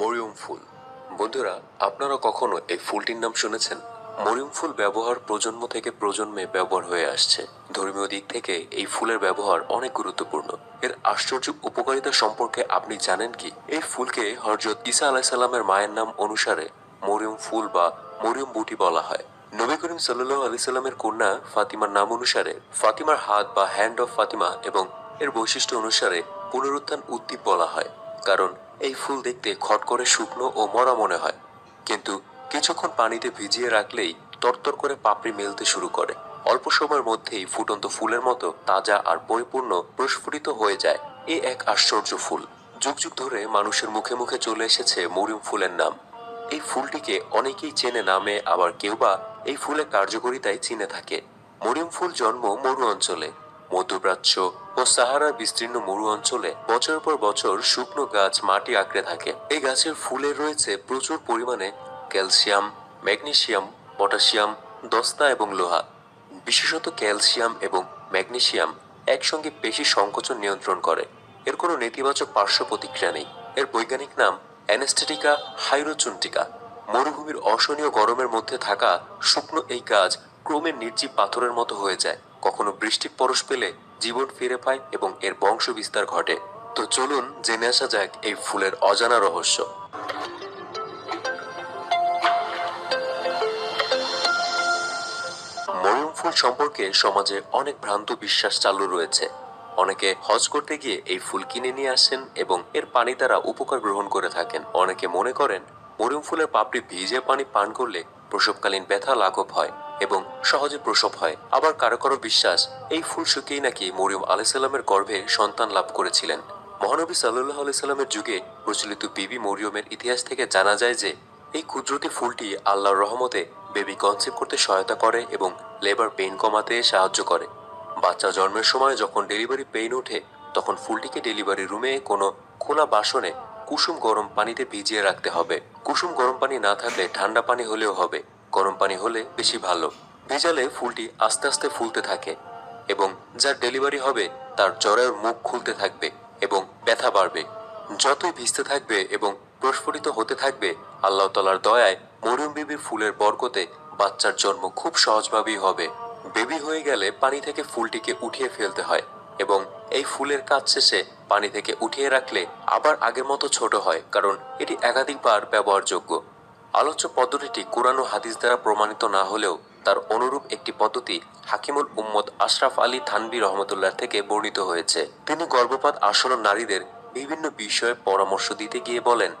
মরিয়ম ফুল। বন্ধুরা, আপনারা কখনো এই ফুলটির নাম শুনেছেন? মরিয়ম ফুল ব্যবহার প্রজন্ম থেকে প্রজন্মে ব্যবহার হয়ে আসছে। ধর্মীয় দিক থেকে এই ফুলের ব্যবহার অনেক গুরুত্বপূর্ণ। এর আশ্চর্য উপকারিতা সম্পর্কে আপনি জানেন কি? এই ফুলকে হরজত ঈসা আলাহিসাল্লামের মায়ের নাম অনুসারে মরিয়ম ফুল বা মরিয়ম বুটি বলা হয়। নবী করিম সাল্লাহ আলি সাল্লামের কন্যা ফাতিমার নাম অনুসারে ফাতিমার হাত বা হ্যান্ড অফ ফাতিমা এবং এর বৈশিষ্ট্য অনুসারে পুনরুত্থান উদ্দীপ বলা হয়। কারণ এই ফুল দেখতে খট করে শুকনো ও মরা মনে হয়। কিন্তু কিছুক্ষণ পানিতে ভিজিয়ে রাখলেই তরতর করে পাপড়ি মেলতে শুরু করে। অল্প সময়ের মধ্যেই ফুটন্ত ফুলের মতো তাজা আর পরিপূর্ণ প্রস্ফুটিত হয়ে যায় এ এক আশ্চর্য ফুল। যুগ যুগ ধরে মানুষের মুখে মুখে চলে এসেছে মরিম ফুলের নাম। এই ফুলটিকে অনেকেই চেনে নামে, আবার কেউ বা এই ফুলের কার্যকরিতায় চিনে থাকে। মরিম ফুল জন্ম মরু অঞ্চলে। মধ্যপ্রাচ্য ও সাহারা বিস্তীর্ণ মরু অঞ্চলে বছর পর বছর শুকনো গাছ মাটি আঁকড়ে থাকে। এই গাছের ফুলে রয়েছে প্রচুর পরিমাণে ক্যালসিয়াম, ম্যাগনেসিয়াম পটাশিয়াম দস্তা এবং লোহা। বিশেষত ক্যালসিয়াম এবং ম্যাগনেসিয়াম একসঙ্গে পেশি সংকোচন নিয়ন্ত্রণ করে। এর কোনো নেতিবাচক পার্শ্ব প্রতিক্রিয়া নেই। এর বৈজ্ঞানিক নাম অ্যানেস্থেটিকা হাইরোচুন্টিকা। মরুভূমির অসহনীয় গরমের মধ্যে থাকা শুকনো এই গাছ ক্রমে নির্জীব পাথরের মতো হয়ে যায়। কখনো বৃষ্টির পরশ পেলে জীবন ফিরে পায় এবং এর বংশ বিস্তার ঘটে। তো চলুন জেনে আসা যাক এই ফুলের অজানা রহস্য। মরিয়ম ফুল সম্পর্কে সমাজে অনেক ভ্রান্ত বিশ্বাস চালু রয়েছে। অনেকে হজ করতে গিয়ে এই ফুল কিনে নিয়ে আসেন এবং এর পানি দ্বারা উপকার গ্রহণ করে থাকেন। অনেকে মনে করেন মরিয়ম ফুলের পাপড়ি ভিজে পানি পান করলে প্রসবকালীন ব্যথা লাঘব হয়। এবং সহজে প্রসব হয়। আবার কারও কারও বিশ্বাস, এই ফুল শুকিয়ে নাকি মরিয়ম আলাইসাল্লামের গর্ভে সন্তান লাভ করেছিলেন। মহানবী সাল্লাহ আলাইসাল্লামের যুগে প্রচলিত বিবি মরিয়মের ইতিহাস থেকে জানা যায় যে, এই কুদরতি ফুলটি আল্লাহর রহমতে বেবি কনসেপ্ট করতে সহায়তা করে এবং লেবার পেইন কমাতে সাহায্য করে। বাচ্চা জন্মের সময় যখন ডেলিভারি পেইন ওঠে, তখন ফুলটিকে ডেলিভারি রুমে কোনো খোলা বাসনে কুসুম গরম পানিতে ভিজিয়ে রাখতে হবে। কুসুম গরম পানি না থাকলে ঠান্ডা পানি হলেও হবে। গরম পানি হলে বেশি ভালো। ভেজালে ফুলটি আস্তে আস্তে ফুলতে থাকে এবং যার ডেলিভারি হবে তার জ্বরের মুখ খুলতে থাকবে এবং ব্যথা বাড়বে। যতই ভিজতে থাকবে এবং প্রস্ফুটিত হতে থাকবে, আল্লাহ তালার দয়ায় মরিয়ম বিবির ফুলের বরকতে বাচ্চার জন্ম খুব সহজভাবেই হবে। বেবি হয়ে গেলে পানি থেকে ফুলটিকে উঠিয়ে ফেলতে হয় এবং এই ফুলের কাজ শেষে পানি থেকে উঠিয়ে রাখলে আবার আগের মতো ছোট হয়, কারণ এটি একাধিকবার ব্যবহারযোগ্য। আলোচ্য পদ্ধতিটি কোরআন ও হাদিস দ্বারা প্রমাণিত না হলেও তার অনুরূপ একটি পদ্ধতি হাকিমুল উম্মদ আশরাফ আলী থানবী রহমতুল্লাহ থেকে বর্ণিত হয়েছে। তিনি গর্ভপাত আসন্ন নারীদের বিভিন্ন বিষয়ে পরামর্শ দিতে গিয়ে বলেন,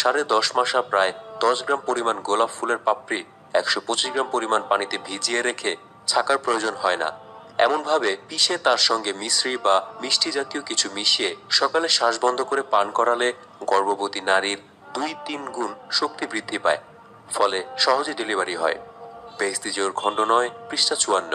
সাড়ে দশ মাসা প্রায় দশ গ্রাম পরিমাণ গোলাপ ফুলের পাপড়ি, একশো পঁচিশ গ্রাম পরিমাণ পানিতে ভিজিয়ে রেখে ছাকার প্রয়োজন হয় না। এমনভাবে পিষে তার সঙ্গে মিশ্রি বা মিষ্টি জাতীয় কিছু মিশিয়ে সকালে শ্বাস বন্ধ করে পান করালে গর্ভবতী নারীর দুই তিন গুণ শক্তি বৃদ্ধি পায়, ফলে সহজে ডেলিভারি হয়। বেহস্তিজোর খণ্ড নয়, পৃষ্ঠা চুয়ান্ন।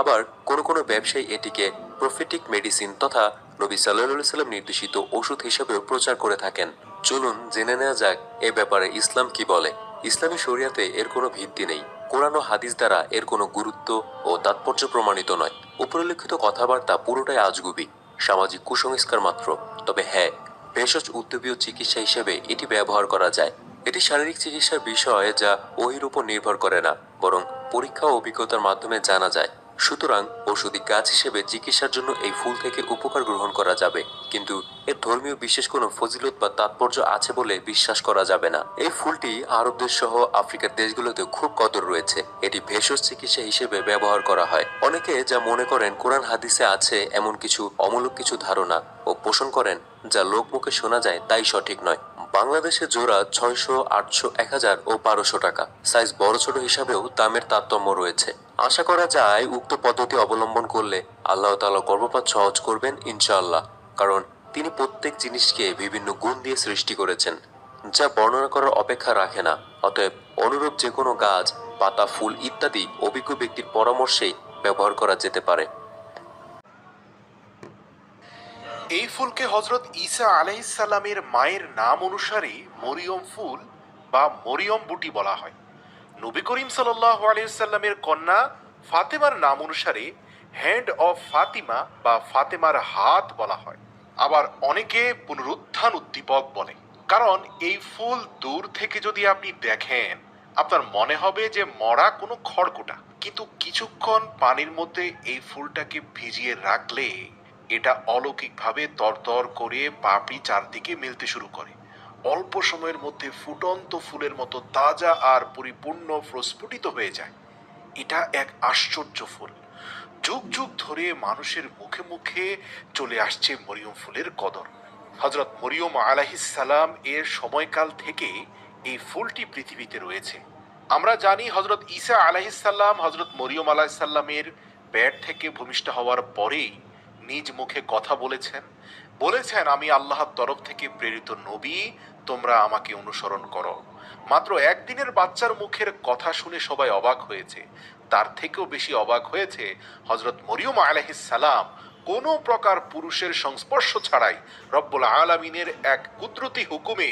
আবার কোনো কোনো ব্যবসায়ী এটিকে প্রফিটিক মেডিসিন তথা নবী সাল্লাহ সাল্লাম নির্দেশিত ওষুধ হিসেবেও প্রচার করে থাকেন। চলুন জেনে নেওয়া যাক এ ব্যাপারে ইসলাম কি বলে। ইসলামী শরিয়াতে এর কোনো ভিত্তি নেই। কোরআন ও হাদিস দ্বারা এর কোনো গুরুত্ব ও তাৎপর্য প্রমাণিত নয়। উপরিল্লিখিত কথাবার্তা পুরোটাই আজগুবি। সামাজিক কুসংস্কার মাত্র। তবে হ্যাঁ ভেষজ উদ্যোগীয় চিকিৎসা হিসেবে এটি ব্যবহার করা যায়। এটি শারীরিক চিকিৎসার বিষয় যা ওহির উপর নির্ভর করে না, বরং পরীক্ষা অভিজ্ঞতার মাধ্যমে জানা যায়। সুতরাং ওষুধি গাছ হিসেবে চিকিৎসার জন্য এই ফুল থেকে উপকার গ্রহণ করা যাবে, কিন্তু এর ধর্মীয় বিশেষ কোনো ফজিলত বা তাৎপর্য আছে বলে বিশ্বাস করা যাবে না। এই ফুলটি আরব দেশ সহ আফ্রিকার দেশগুলোতে খুব কদর রয়েছে। এটি ভেষজ চিকিৎসা হিসেবে ব্যবহার করা হয়। অনেকে যা মনে করেন, কোরআন হাদিসে আছে এমন কিছু অমূলক কিছু ধারণা ও পোষণ করেন। যা লোকমুখে শোনা যায় তাই সঠিক নয়। বাংলাদেশে জোড়া ছয়শো, আটশো, এক হাজার ও বারোশো টাকা। সাইজ বড় ছোট হিসাবেও দামের তারতম্য রয়েছে। আশা করা যায় উক্ত পদ্ধতি অবলম্বন করলে আল্লাহ তাআলা গর্ভপাত সহজ করবেন ইনশাআল্লাহ। কারণ তিনি প্রত্যেক জিনিসকে বিভিন্ন গুণ দিয়ে সৃষ্টি করেছেন, যা বর্ণনা করার অপেক্ষা রাখে না। অতএব অনুরূপ যে কোনো গাছ, পাতা, ফুল ইত্যাদি অভিজ্ঞ ব্যক্তির পরামর্শেই ব্যবহার করা যেতে পারে। এই ফুলকে হজরত ঈসা আলাইসাল্লামের মায়ের নাম অনুসারে মরিয়ম ফুল বা মরিয়ম বুটি বলা হয়। নবী করিম সাল্লাহ আলাইসাল্লামের কন্যা ফাতেমার নাম অনুসারে হ্যান্ড অফ ফাতিমা বা ফাতেমার হাত বলা হয়। আবার অনেকে পুনরুত্থান উদ্দীপক বলে। কারণ এই ফুল দূর থেকে যদি আপনি দেখেন, আপনার মনে হবে যে মরা কোনো খড়কুটা। কিন্তু কিছুক্ষণ পানির মধ্যে এই ফুলটাকে ভিজিয়ে রাখলে এটা অলৌকিকভাবে তরতর করে পাপড়ি চারদিকে মেলতে শুরু করে। অল্প সময়ের মধ্যে ফুটন্ত ফুলের মতো তাজা আর পরিপূর্ণ প্রস্ফুটিত হয়ে যায়। এটা এক আশ্চর্য ফুল। যুগ যুগ ধরে মানুষের মুখে মুখে চলে আসছে মরিয়ম ফুলের কদর। হজরত মরিয়ম আলাহিসাল্লাম এর সময়কাল থেকে এই ফুলটি পৃথিবীতে রয়েছে। আমরা জানি হজরত ঈসা আলাহিসাল্লাম হজরত মরিয়ম আলাহিসাল্লামের পেট থেকে ভূমিষ্ঠ হওয়ার পরেই নিজ মুখে কথা বলেছেন। বলেছেন, আমি আল্লাহর তরফ থেকে প্রেরিত নবী, তোমরা আমাকে অনুসরণ করো। মাত্র একদিনের বাচ্চার মুখের কথা শুনে সবাই অবাক হয়েছে। তার থেকেও বেশি অবাক হয়েছে হজরত মরিয়ম আলহিসাল্লাম কোনো প্রকার পুরুষের সংস্পর্শ ছাড়াই রব্বুল আলমিনের এক কুদরতি হুকুমে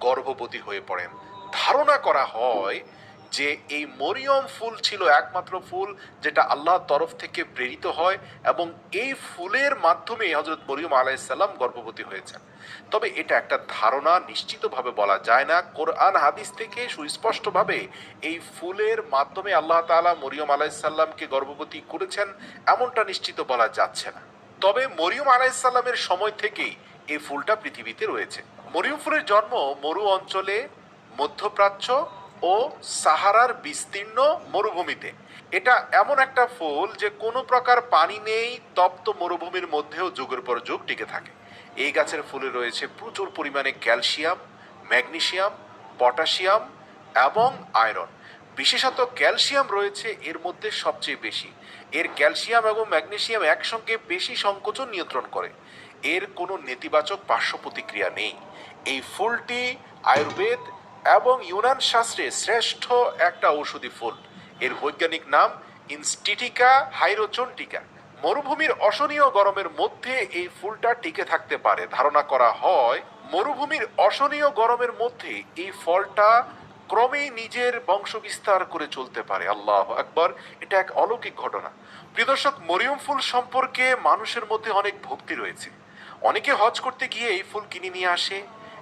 গর্ভবতী হয়ে পড়েন। ধারণা করা হয় যে এই মরিয়ম ফুল ছিল একমাত্র ফুল যেটা আল্লাহর তরফ থেকে প্রেরিত হয় এবং এই ফুলের মাধ্যমে হজরত মরিয়ম আলাইসাল্লাম গর্ভবতী হয়েছেন। তবে এটা একটা ধারণা নিশ্চিতভাবে বলা যায় না। কোরআন হাদিস থেকে সুস্পষ্টভাবে এই ফুলের মাধ্যমে আল্লাহ তাআলা মরিয়ম আলাইসাল্লামকে গর্ভবতী করেছেন এমনটা নিশ্চিত বলা যাচ্ছে না। তবে মরিয়ম আলাইসাল্লামের সময় থেকেই এই ফুলটা পৃথিবীতে রয়েছে। মরিয়ম ফুলের জন্ম মরু অঞ্চলে মধ্যপ্রাচ্য ও সাহারার বিস্তীর্ণ মরুভূমিতে। এটা এমন একটা ফুল যে কোনো প্রকার পানি নেই, তপ্ত মরুভূমির মধ্যেও যুগের পর যুগ টিকে থাকে। এই গাছের ফুলে রয়েছে প্রচুর পরিমাণে ক্যালসিয়াম ম্যাগনেশিয়াম পটাশিয়াম এবং আয়রন। বিশেষত ক্যালসিয়াম রয়েছে এর মধ্যে সবচেয়ে বেশি। এর ক্যালসিয়াম এবং ম্যাগনেশিয়াম একসঙ্গে বেশি সংকোচন নিয়ন্ত্রণ করে। এর কোনো নেতিবাচক পার্শ্ব প্রতিক্রিয়া নেই। এই ফুলটি আয়ুর্বেদ এবং ইউনান শাস্ত্রে শ্রেষ্ঠ একটা ঔষধি ফুল। এর বৈজ্ঞানিক নাম ইনস্টিটিকা হাইরোচন্টিকা। মরুভূমির অসহনীয় গরমের মধ্যে এই ফুলটা টিকে থাকতে পারে। ধারণা করা হয়, মরুভূমির অসহনীয় গরমের মধ্যে এই ফলটা ক্রমেই নিজের বংশ বিস্তার করে চলতে পারে। আল্লাহ আকবর, এটা এক অলৌকিক ঘটনা। প্রিয় দর্শক, মরিয়ম ফুল সম্পর্কে মানুষের মধ্যে অনেক ভক্তি রয়েছে। অনেকে হজ করতে গিয়ে এই ফুল কিনে নিয়ে আসে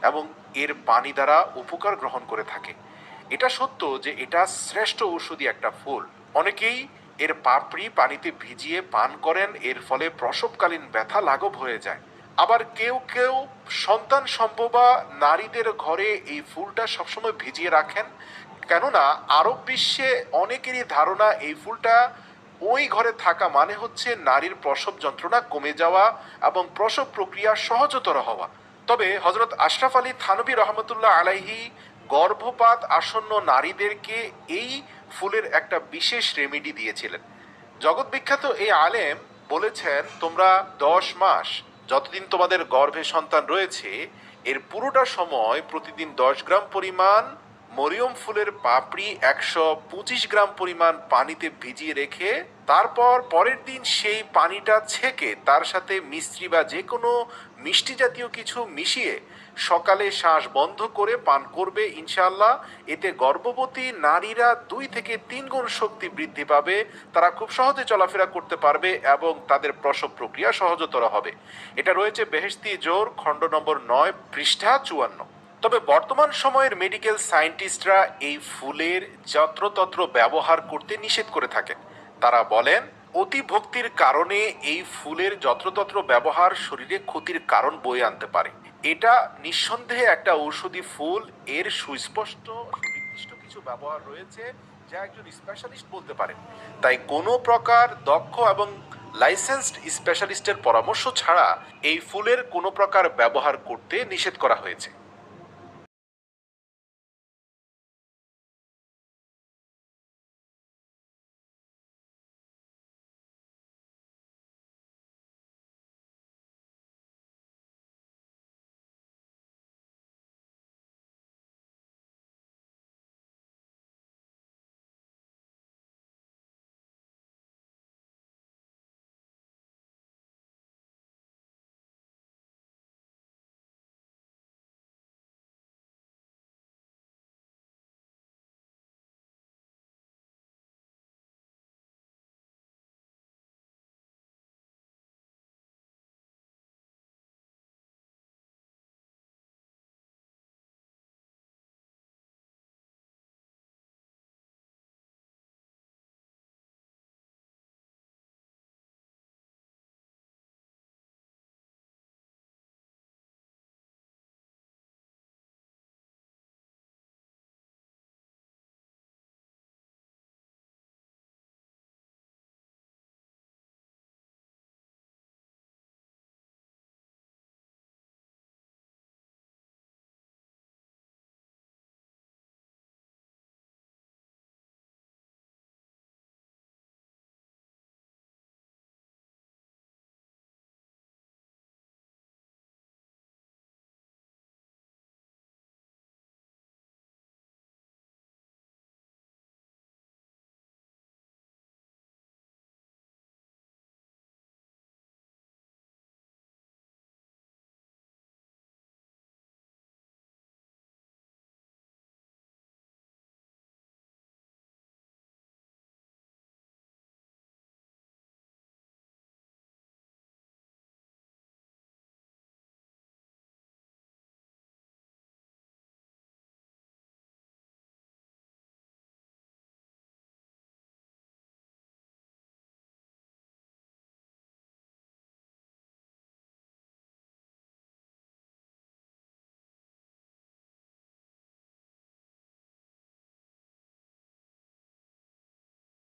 এবং এর পানি দ্বারা উপকার গ্রহণ করে থাকে। এটা সত্য যে এটা শ্রেষ্ঠ ঔষধি একটা ফুল। অনেকেই এর পাপড়ি পানিতে ভিজিয়ে পান করেন, এর ফলে প্রসবকালীন ব্যথা লাঘব হয়ে যায়। আবার কেউ কেউ সন্তান সম্ভবা নারীদের ঘরে এই ফুলটা সবসময় ভিজিয়ে রাখেন, কেননা আরব বিশ্বে অনেকেরই ধারণা এই ফুলটা ওই ঘরে থাকা মানে হচ্ছে নারীর প্রসব যন্ত্রণা কমে যাওয়া এবং প্রসব প্রক্রিয়া সহজতর হওয়া। তবে হজরত আশরাফ আলী থানবী রহমতুল্লাহ আলাইহি গর্ভপাত আসন্ন নারীদেরকে এই ফুলের একটা বিশেষ রেমেডি দিয়েছিলেন। জগৎ বিখ্যাত এই আলেম বলেছেন, তোমরা দশ মাস যতদিন তোমাদের গর্ভে সন্তান রয়েছে, এর পুরোটা সময় প্রতিদিন দশ গ্রাম পরিমাণ মরিয়ম ফুলের পাপড়ি, একশো পঁচিশ গ্রাম পরিমাণ পানিতে ভিজিয়ে রেখে তারপর পরের দিন সেই পানিটা ছেঁকে তার সাথে মিস্ত্রি বা যে কোনো মিষ্টি জাতীয় কিছু মিশিয়ে সকালে শ্বাস বন্ধ করে পান করবে ইনশাআল্লাহ। এতে গর্ভবতী নারীরা দুই থেকে তিন গুণ শক্তি বৃদ্ধি পাবে। তারা খুব সহজে চলাফেরা করতে পারবে এবং তাদের প্রসব প্রক্রিয়া সহজতর হবে। এটা রয়েছে বেহেস্তি জোর, খণ্ড নম্বর নয়, পৃষ্ঠা চুয়ান্ন। তবে বর্তমান সময়ের মেডিকেল সায়েন্টিস্টরা এই ফুলের যত্রতত্র ব্যবহার করতে নিষেধ করে থাকেন। তারা বলেন অতি ভক্তির কারণে এই ফুলের যত্রতত্র ব্যবহার শরীরে ক্ষতির কারণ বয়ে আনতে পারে। এটা নিঃসন্দেহে একটা ঔষধি ফুল। এর সুস্পষ্ট নির্দিষ্ট কিছু ব্যবহার রয়েছে যা একজন স্পেশালিস্ট বলতে পারেন। তাই কোনো প্রকার দক্ষ এবং লাইসেন্সড স্পেশালিস্টের পরামর্শ ছাড়া এই ফুলের কোনো প্রকার ব্যবহার করতে নিষেধ করা হয়েছে।